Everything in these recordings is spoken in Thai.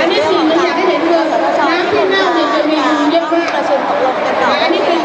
อันนี้สีมันอยากให้เห็นเรือน้ำที่หน้าเนี่ยจะมีเยอะมากประชุมตกลงกันต่ออันนี้เป็น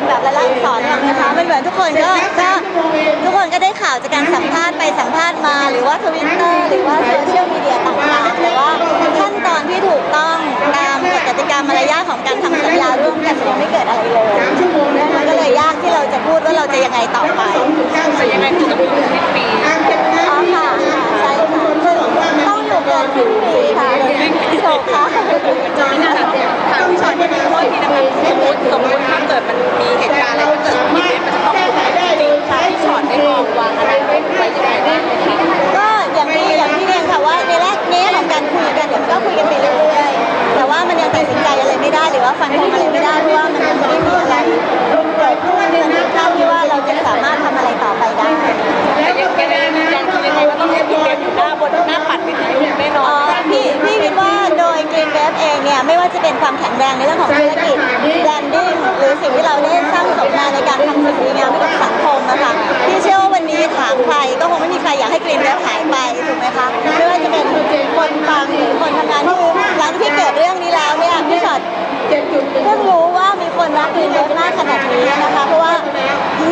เป็นแบบรายลักษณ์อักษรหรอกนะคะมันเหมือนทุกคนก็ก็ทุกคนก็ได้ข่าวจากการสัมภาษณ์ไปสัมภาษณ์มา หรือว่าทวิตเตอร์หรือว่าโซเชียลมีเดียต่างๆแต่ว่าขั้นตอนที่ถูกต้องตามกฎกติกามารยาทของการทำสัญญาร่วมกันมันยังไม่เกิดอะไรเลยมันก็เลยยากที่เราจะพูดว่าเราจะยังไงต่อไปแต่ยังไงคือต้องอยู่สิ้นปี ว่าฟันธงอะไรไม่ได้เพราะว่ามันยังไม่ได้มีอะไรเกิดขึ้นเดือนที่เก้าที่ว่าเราจะสามารถทำอะไรต่อไปได้แต่ยังไม่ได้ยังคือยังไงก็ต้องให้พี่เบฟอยู่หน้าบนหน้าปัดวิทยุแน่นอนพี่พี่คิดว่าโดย Green Wave เองเนี่ยไม่ว่าจะเป็นความแข็งแรงในเรื่องของธุรกิจแบรนดิ้งหรือสิ่งที่เราได้สร้างสมมาในการทำสิ่งดีงามให้กับสังคมนะคะพี่เชื่อว่าวันนี้ถามใครก็คงไม่มีใครอยากให้ Green Wave หายไปถูกไหมคะไม่ว่าจะเป็นคนฟัง เพิ่งรู้ว่ามีคนรัก Green Wave มากขนาดนี้นะคะ เพราะว่า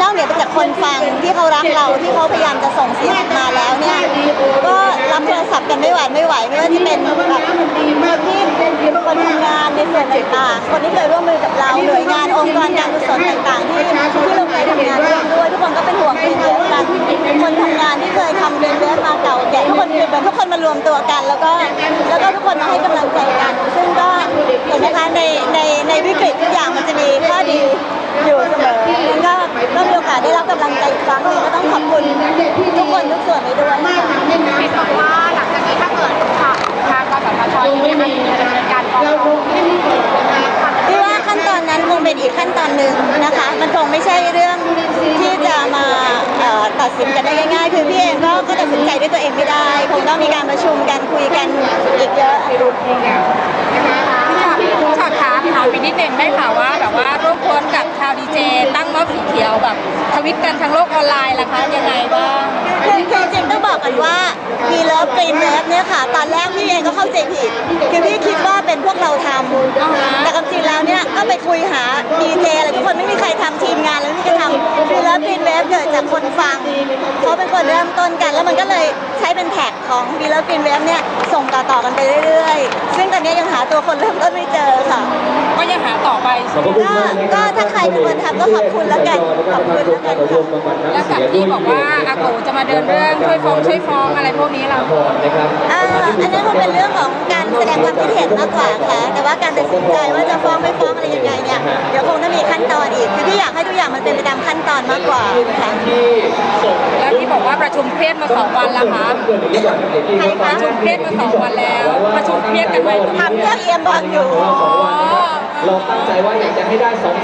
นอกเหนือไปจากคนฟังที่เขารักเราที่เขาพยายามจะส่งเสียงออกมาแล้วเนี่ยก็รับโทรศัพท์กันไม่หวานไม่ไหวไม่ว่าจะเป็นแบบคนที่คนทำงานในส่วนต่างๆคนที่เคยร่วมมือกับเราหน่วยงานองค์กรการกุศลต่างๆ ที่ที่เราเคยทำงานร่วมด้วยทุกคนก็เป็นห่วงเป็นเยอะกันคนทำงานที่เคยทำเรียนเวฟมาเก่าแก่ทุกคนคือเหมือนทุกคนมารวมตัวกัน แล้วก็แล้วก็ทุกคนมาให้กำลังใจกัน ซึ่งก็เห็นนะคะ ในในในวิกฤตทุกอย่างมันจะมีข้อดีอยู่เสมอมันก็ก็มีโอกาสได้รับกำลังใจอีกครั้งหนึงก็ต้องขอบคุณทุกคนทุกส่วนไปด้วยนะคะเห็นบอกว่าหลังจากนี้ถ้าเกิดค่ะทางกสทชยังไม่มาดำเนินการฟ้องร้องพี่ว่าขั้นตอนนั้นคงเป็นอีกขั้นตอนหนึ่งนะคะ มันคงไม่ใช่เรื่องที่จะมาเอ่อตัดสินกันได้ง่ายๆ คือพี่เองก็ก็ตัดสินใจด้วยตัวเองไม่ได้ คงต้องมีการประชุมกันคุยกันอีกเยอะพี่ชอตพี่ช อตคะถามไปนิดนึงได้ข่าวว่าแบบว่าร่วมกวนกับชาวดีเจ ตั้งม็อบสีเขียวแบบทวิตกันทางโลกออนไลน์ล่ะคะยังไงบ้างคือคือจริงต้องบอกกันว่ามีเลิฟกรีนเลิฟเนี่ยค่ะ ตอนแรกพี่เองก็เข้าใจผิดคือพี่คิดว่าเป็นพวกเราทำแต่ความจริงแล้วเนี่ยก็ไปคุยหาดีเจอะไรทุกคนไม่มีใครทำทีมงานแล้วไม่มีใครทำคือเลิฟกรีนเลิฟเกิดจากคนฟังเขาเป็นคนเริ่มต้นกัน แล้วมันก็เลยใช้เป็นแท็กของวีเลิฟกรีนเลิฟเนี่ยส่งต่อๆกันไปเรื่อยๆ ซึ่งตอนนี้ยังหาตัวคนเริ่มต้นไม่เจอค่ะาต่อไปขอบพระคุณมากนะคก็รับถ้าใครเป็นคนทำก็ขอบคุณแล้วกันขอบคุณแล้วกันค่ะแล้วกับที่บอกว่าอาโกจะมาเดินเรื่องช่วยฟ้องช่วยฟ้องอะไรพวกนี้เราพรนะครับอ่าอันนั้นคงเป็นเรื่องของการแสดงความคิดเห็นมากกว่าค่ะ แต่ว่าการตัดสินใจว่าจะฟ้องไม่ฟ้องอะไรยังไงเนี่ยเดี๋ยวคงต้องมีขั้นตอนอีกคือพี่อยากให้ทุกอย่างมันเป็นไปตามขั้นตอนมากกว่าค่ะที่ส่งแล้วที่บอกว่าประชุมเครียดมาสองวันแล้วคะเกินอีกอย่างหนึ่งที่ใครเขาคะประชุมเครียดมาสองวันแล้ว ประชุมเครียดกันไหมทำเรื่องเอียมบอลอยู่ เราตั้งใจว่าอยากจะให้ได้สอง